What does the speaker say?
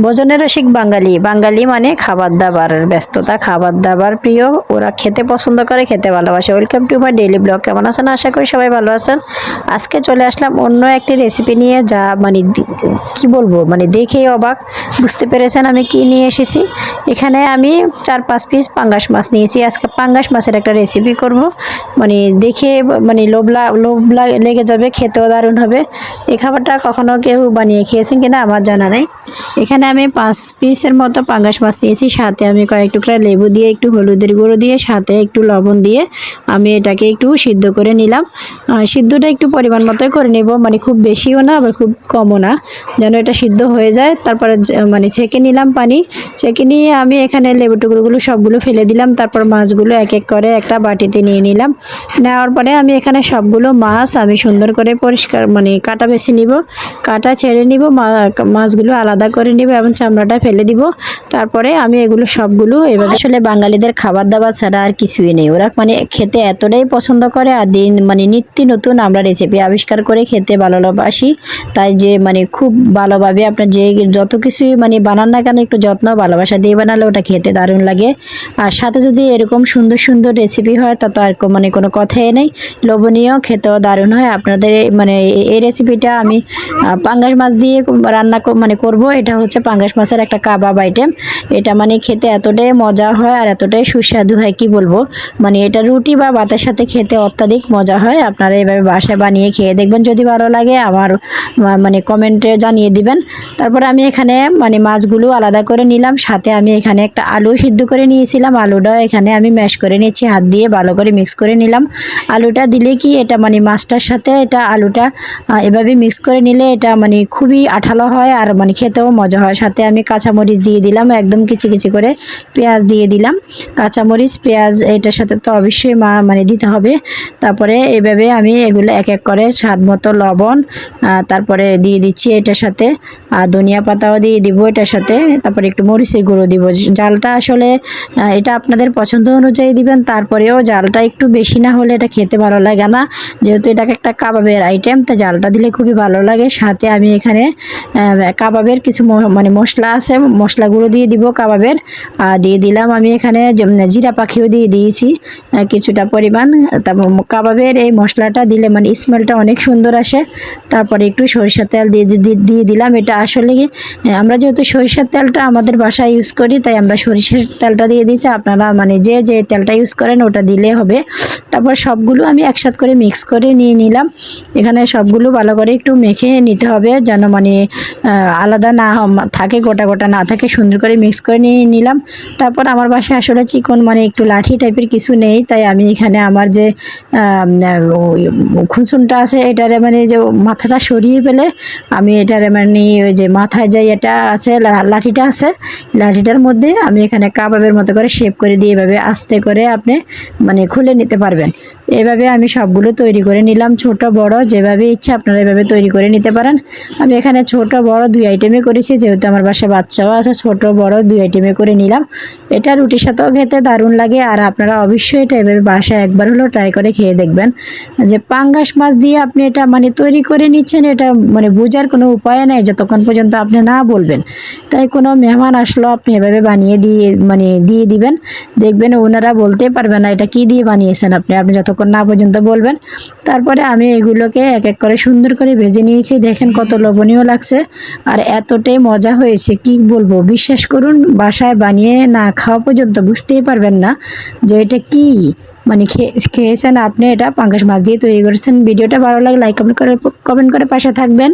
ভোজনের রসিক বাঙালি। বাঙালি মানে খাবার দাবার ব্যস্ততা। খাবার দাবার প্রিয়, ওরা খেতে পছন্দ করে, খেতে ভালোবাসে। Welcome to my daily blog কেমন আছেন? আশা করি সবাই ভালো আছেন। আজকে চলে আসলাম অন্য একটি রেসিপি নিয়ে, যা মানে কি বলব? মানে দেখেই অবাক। বুঝতে পেরেছেন আমি কি নিয়ে এসেছি? এখানে আমি চার পাঁচ পিস পাঙ্গাস মাছ নিয়েছি। আজকে পাঙ্গাস মাছের একটা রেসিপি করব। মানে দেখে মানে লোভ লা- লোভ লা- লেগে যাবে, খেতেও দারুণ হবে। এই খাবারটা কখনো কেউ বানিয়ে খেয়েছেন কিনা আমার জানা নেই। এখানে আমি পাঁচ পিসের মতো পাঙ্গাস মাছ নিয়েছি সাথে আমি কয়েক টুকরা লেবু দিয়ে, একটু হলুদের গুঁড়ো দিয়ে, সাথে একটু লবণ দিয়ে আমি এটাকে একটু সিদ্ধ করে নিলাম। সিদ্ধটা একটু পরিমাণ মতোই করে নেব। মানে খুব বেশিও না, আবার খুব কমও না। যেন এটা সিদ্ধ হয়ে যায়। তারপরে মানে ছেঁকে নিলাম পানি। ছেঁকে নিয়ে আমি এখানে লেবু টুকরোগুলো সবগুলো ফেলে দিলাম। তারপর মাছগুলো এক এক করে একটা বাটিতে নিয়ে নিলাম। নেওয়ার পরে আমি এখানে সবগুলো মাছ আমি সুন্দর করে পরিষ্কার মানে কাটা বেছে নিব। কাটা ছেড়ে নিব। মাছগুলো আলাদা করে নিব। এবং চামড়াটা ফেলে দিব। তারপরে আমি এগুলো সবগুলো এবার আসলে বাঙালিদের খাবার দাবার ছাড়া আর কিছুই নেই। ওরা মানে খেতে এতটাই পছন্দ করে আর দিন মানে নিত্য নতুন আমরা রেসিপি আবিষ্কার করে খেতে ভালোবাসি। তাই যে মানে খুব ভালোভাবে আপনার যে যত কিছুই মানে বানান না কেন একটু যত্ন ভালোবাসা দিয়ে বানালে ওটা খেতে দারুণ লাগে। আর সাথে যদি এরকম সুন্দর সুন্দর রেসিপি হয়, তা তো আর মানে কোনো কথাই নেই। লোভনীয়, খেতেও দারুণ হয়। আপনাদের মানে এই- রেসিপিটা আমি পাঙ্গাস মাছ দিয়ে রান্না মানে করব। এটা হচ্ছে পাঙ্গাস মাছের একটা কাবাব আইটেম এটা মানে খেতে এতটাই মজা হয় আর এতটাই সুস্বাদু হয়, কি বলব? মানে এটা রুটি বা ভাতের সাথে খেতে অত্যাধিক মজা হয়। আপনারা এভাবে বাসায় বানিয়ে খেয়ে দেখবেন। যদি ভালো লাগে, আমার মানে কমেন্টে জানিয়ে দিবেন। তারপরে আমি এখানে মানে মাছগুলো আলাদা করে নিলাম। সাথে আমি এখানে একটা আলু সিদ্ধ করে নিয়েছিলাম। আলুটা এখানে আমি ম্যাশ করে নিচ্ছি হাত দিয়ে ভালো করে মিক্স করে নিলাম। আলুটা দিলে কি এটা মানে মাছটার সাথে এটা আলুটা এভাবে মিক্স করে নিলে এটা মানে খুবই আঠালো হয় আর মানে খেতেও মজা হয়। সাথে আমি কাঁচামরিচ দিয়ে দিলাম, একদম কিচি কিচি করে পেঁয়াজ দিয়ে দিলাম। কাঁচামরিচ, পেঁয়াজ এটার সাথে তো অবশ্যই মা মানে দিতে হবে। তারপরে এভাবে আমি এগুলো এক এক করে স্বাদ মতো লবণ তারপরে দিয়ে দিচ্ছি এটার সাথে। আর ধনিয়া পাতাও দিয়ে দিব এটার সাথে। তারপরে একটু মরিচের গুঁড়ো দিব। জালটা আসলে এটা আপনাদের পছন্দ অনুযায়ী দিবেন, তারপরেও জালটা একটু বেশি না হলে এটা খেতে ভালো লাগে না। যেহেতু এটাকে একটা কাবাবের আইটেম তা জালটা দিলে খুবই ভালো লাগে। সাথে আমি এখানে কাবাবের কিছু ম- মানে মশলা আছে মশলাগুলো দিয়ে দিব কাবাবের। আর দিয়ে দিলাম আমি এখানে জিরা পাখিও দিয়ে দিয়েছি। কিছুটা পরিমাণ। তারপর কাবাবের এই মশলাটা দিলে মানে স্মেলটা অনেক সুন্দর আসে। তারপরে একটু সরিষার তেল দিয়ে দিয়ে দিলাম। এটা আসলে আমরা যেহেতু সরিষার তেলটা আমাদের বাসায় ইউজ করি, তাই আমরা সরিষার তেলটা দিয়ে দিয়েছি। আপনারা মানে যে যে তেলটা ইউজ করেন ওটা দিলে হবে। তারপর সবগুলো আমি একসাথ করে মিক্স করে নিয়ে নিলাম। এখানে সবগুলো ভালো করে একটু মেখে নিতে হবে যেন মানে আলাদা না থাকে গোটা গোটা না থাকে সুন্দর করে মিক্স করে নিয়ে নিলাম। তারপর আমার বাসায় আসলে চিকন মানে একটু লাঠি টাইপের কিছু নেই, তাই আমি এখানে আমার যে খুঁচুনটা আছে, এটারে মানে যে মাথাটা সরিয়ে ফেলে, আমি এটারে মানে ওই যে মাথায় যে এটা আছে লাঠিটা আছে, লাঠিটার মধ্যে আমি এখানে কাবাবের মতো করে শেপ করে দিয়ে এভাবে আস্তে করে আপনি মানে খুলে নিতে পারবেন। এভাবে আমি সবগুলো তৈরি করে নিলাম, ছোট, বড়, যেভাবে ইচ্ছা আপনারা এভাবে তৈরি করে নিতে পারেন। আমি এখানে ছোট, বড় দুই আইটেমে করেছি, যেহেতু আমার বাসায় বাচ্চাও আছে, ছোট, বড়, দুই আইটেমে করে নিলাম। এটা রুটির সাথেও খেতে দারুণ লাগে আর আপনারা অবশ্যই এটা এভাবে বাসায় একবার হলেও ট্রাই করে খেয়ে দেখবেন। যে পাঙ্গাস মাছ দিয়ে আপনি এটা মানে তৈরি করে নিচ্ছেন, এটা মানে বোঝার কোনো উপায় নেই, যতক্ষণ পর্যন্ত আপনি না বলবেন। তাই কোনো মেহমান আসলো, আপনি এভাবে বানিয়ে দিয়ে মানে দিয়ে দিবেন। দেখবেন ওনারা বলতে পারবে না এটা কি দিয়ে বানিয়েছেন আপনি আপনি যতক্ষণ না পর্যন্ত বলবেন। তারপরে আমি এগুলোকে এক এক করে সুন্দর করে ভেজে নিয়েছি, দেখেন কত লোভনীয় লাগছে। আর এতটাই মজা হয়েছে, কি বলব? বিশ্বাস করুন, বাসায় বানিয়ে না খাওয়া পর্যন্ত বুঝতেই পারবেন না যে এটা কি। মানে খেয়ে খেয়েছেন আপনি, এটা পাঙ্কাশ মাছ দিয়ে তৈরি করেছেন। ভিডিওটা ভালো লাগে লাইক কমেন্ট করে কমেন্ট করে পাশে থাকবেন।